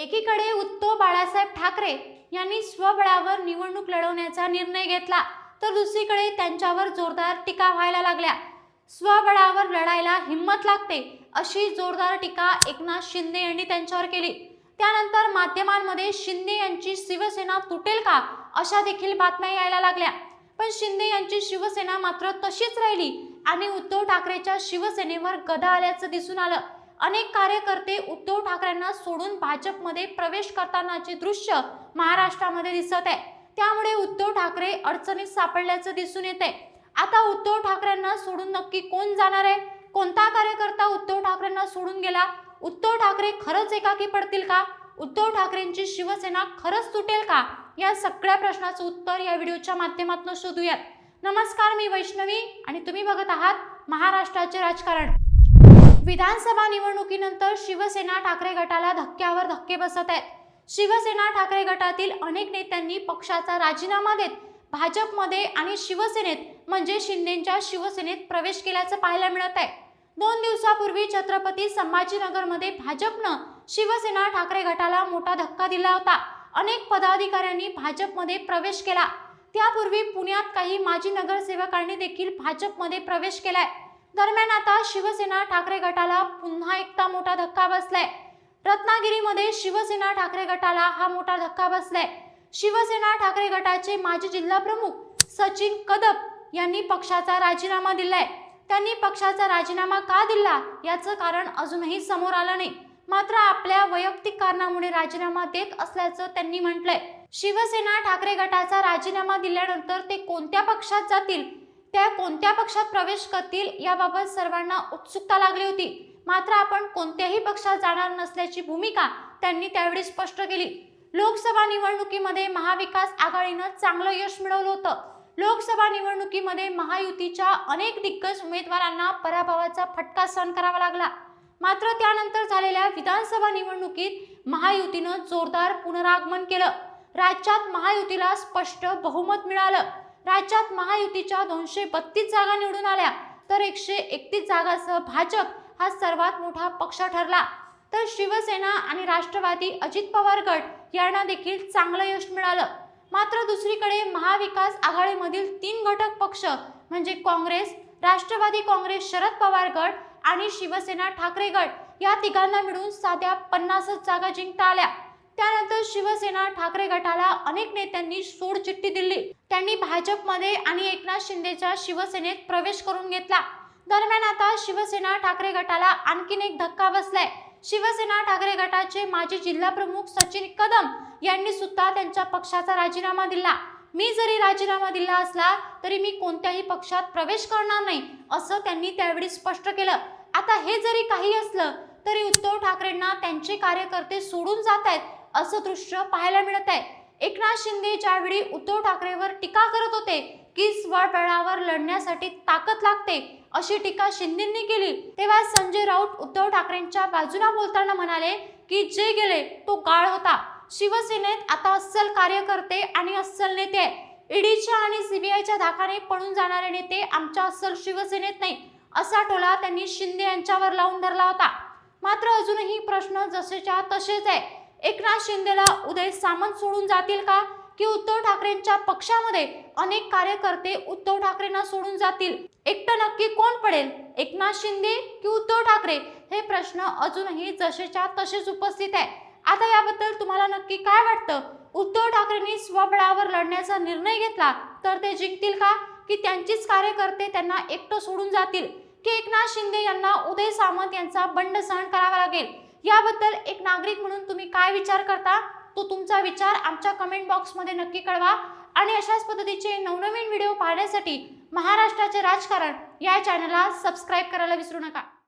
एकीकडे उद्धव बाळासाहेब ठाकरे यांनी स्वबळावर निवडणूक लढवण्याचा निर्णय घेतला तर दुसरीकडे त्यांच्यावर जोरदार टीका व्हायला लागल्या. स्वबळावर लढायला हिंमत लागते अशी जोरदार टीका एकनाथ शिंदे यांनी त्यांच्यावर केली. त्यानंतर माध्यमांमध्ये शिंदे यांची शिवसेना तुटेल का अशा देखील बातम्या यायला लागल्या. पण शिंदे यांची शिवसेना मात्र तशीच राहिली आणि उद्धव ठाकरेच्या शिवसेनेवर गदा आल्याचं दिसून आलं. अनेक कार्यकर्ते उद्धव ठाकरेंना सोडून भाजपमध्ये प्रवेश करतानाचे दृश्य महाराष्ट्रामध्ये दिसत आहे. त्यामुळे उद्धव ठाकरे अडचणीत सापडल्याचं दिसून येत आहे आता उद्धव ठाकरेंना सोडून नक्की कोण जाणार आहे? कोणता कार्यकर्ता उद्धव ठाकरेंना सोडून गेला? उद्धव ठाकरे खरंच एकाकी पडतील का? उद्धव ठाकरेंची शिवसेना खरंच तुटेल का? या सगळ्या प्रश्नाचं उत्तर या व्हिडिओच्या माध्यमातून शोधूयात. नमस्कार मी वैष्णवी आणि तुम्ही बघत आहात महाराष्ट्राचे राजकारण. विधानसभा निवडणुकीनंतर शिवसेना ठाकरे गटाला धक्क्यावर धक्के बसत आहेत. शिवसेना ठाकरे गटातील अनेक नेत्यांनी पक्षाचा राजीनामा देत भाजपमध्ये आणि शिवसेनेत म्हणजे शिंदेच्या शिवसेनेत प्रवेश केल्याचं पाहायला मिळत आहे. दोन दिवसापूर्वी छत्रपती संभाजीनगरमध्ये भाजपनं शिवसेना ठाकरे गटाला मोठा धक्का दिला होता. अनेक पदाधिकाऱ्यांनी भाजपमध्ये प्रवेश केला. त्यापूर्वी पुण्यात काही माजी नगरसेवकांनी देखील भाजपमध्ये प्रवेश केलाय. दरम्यान आता शिवसेना ठाकरे गटाला पुन्हा एकदा मोठा धक्का बसलाय. रत्नागिरीमध्ये शिवसेना ठाकरे गटाला हा मोठा धक्का बसलाय. शिवसेना ठाकरे गटाचे माजी जिल्हा प्रमुख सचिन कदप यांनी पक्षाचा राजीनामा दिलाय. त्यांनी पक्षाचा राजीनामा का दिला याचं कारण अजूनही समोर आलं नाही. मात्र आपल्या वैयक्तिक कारणामुळे राजीनामा देत असल्याचं त्यांनी म्हटलंय. शिवसेना ठाकरे गटाचा राजीनामा दिल्यानंतर ते कोणत्या पक्षात जातील त्या कोणत्या पक्षात प्रवेश करतील याबाबत सर्वांना उत्सुकता लागली होती. मात्र आपण कोणत्याही पक्षात जाणार नसल्याची भूमिका त्यांनी त्यावेळी स्पष्ट केली. लोकसभा निवडणुकीमध्ये महाविकास आघाडीनं चांगलं यश मिळवलं होतं. लोकसभा निवडणुकीमध्ये महायुतीच्या अनेक दिग्गज उमेदवारांना पराभवाचा फटका सहन करावा लागला. मात्र त्यानंतर झालेल्या विधानसभा निवडणुकीत महायुतीनं जोरदार पुनरागमन केलं. राज्यात महायुतीला स्पष्ट बहुमत मिळालं. राज्यात महायुतीच्या दोनशे बत्तीस जागा निवडून आल्या तर एकशे एकतीस जागासह भाजप हा सर्वात मोठा पक्ष ठरला. तर शिवसेना आणि राष्ट्रवादी अजित पवार गट यांना देखील चांगलं यश मिळालं. मात्र दुसरीकडे महाविकास आघाडीमधील तीन घटक पक्ष म्हणजे काँग्रेस राष्ट्रवादी काँग्रेस शरद पवार गट आणि शिवसेना ठाकरे गट या तिघांना मिळून साध्या पन्नासच जागा जिंकता आल्या. त्यानंतर शिवसेना ठाकरे गटाला अनेक नेत्यांनी सोडचिठ्ठी दिली. त्यांनी भाजपमध्ये आणि एकनाथ शिंदेच्या शिवसेनेत प्रवेश करून घेतला. दरम्यान आता शिवसेना ठाकरे गटाला आणखीन एक धक्का बसलाय. शिवसेना ठाकरे गटाचे माजी जिल्हा प्रमुख सचिन कदम यांनी सुद्धा त्यांच्या पक्षाचा राजीनामा दिला. मी जरी राजीनामा दिला असला तरी मी कोणत्याही पक्षात प्रवेश करणार नाही असं त्यांनी त्यावेळी स्पष्ट केलं. आता हे जरी काही असलं तरी उद्धव ठाकरेंना त्यांचे कार्यकर्ते सोडून जात आहेत असं दृश्य पाहायला मिळत आहे. एकनाथ शिंदे ज्यावेळी उद्धव ठाकरेवर टीका करत होते की स्वबळावर लढण्यासाठी ताकद लागते अशी टीका शिंदेंनी केली. तेव्हा संजय राऊत उद्धव ठाकरेंच्या बाजूला बोलताना म्हणाले की जे गेले तो काळ होता. शिवसेनेत आता अस्सल कार्यकर्ते आणि अस्सल नेते आहे ईडीच्या आणि सीबीआयच्या धाकाने पळून जाणारे नेते आमच्या अस्सल शिवसेनेत नाही असा टोला त्यांनी शिंदे यांच्यावर लावून धरला होता. मात्र अजूनही प्रश्न जसेच्या तसेच आहे. एकनाथ शिंदेला उदय सामंत सोडून जातील का? की उद्धव ठाकरेंच्या पक्षामध्ये अनेक कार्यकर्ते उद्धव ठाकरेंना सोडून जातील? एकटं नक्की कोण पडेल? एकनाथ शिंदे की उद्धव ठाकरे? हे प्रश्न अजूनही जसेच्या तसेच उपस्थित आहे. आता याबद्दल तुम्हाला नक्की काय वाटतं? उद्धव ठाकरेंनी स्वबळावर लढण्याचा निर्णय घेतला तर ते जिंकतील का? की त्यांचीच कार्यकर्ते त्यांना एकटं सोडून जातील? की एकनाथ शिंदे यांना उदय सामंत यांचा बंड सहन करावा लागेल? याबद्दल एक नागरिक म्हणून तुम्ही काय विचार करता तो तुमचा विचार आमच्या कमेंट बॉक्समध्ये नक्की कळवा. आणि अशाच पद्धतीचे नवनवीन व्हिडिओ पाहण्यासाठी महाराष्ट्राचे राजकारण या चॅनलला सबस्क्राईब करायला विसरू नका.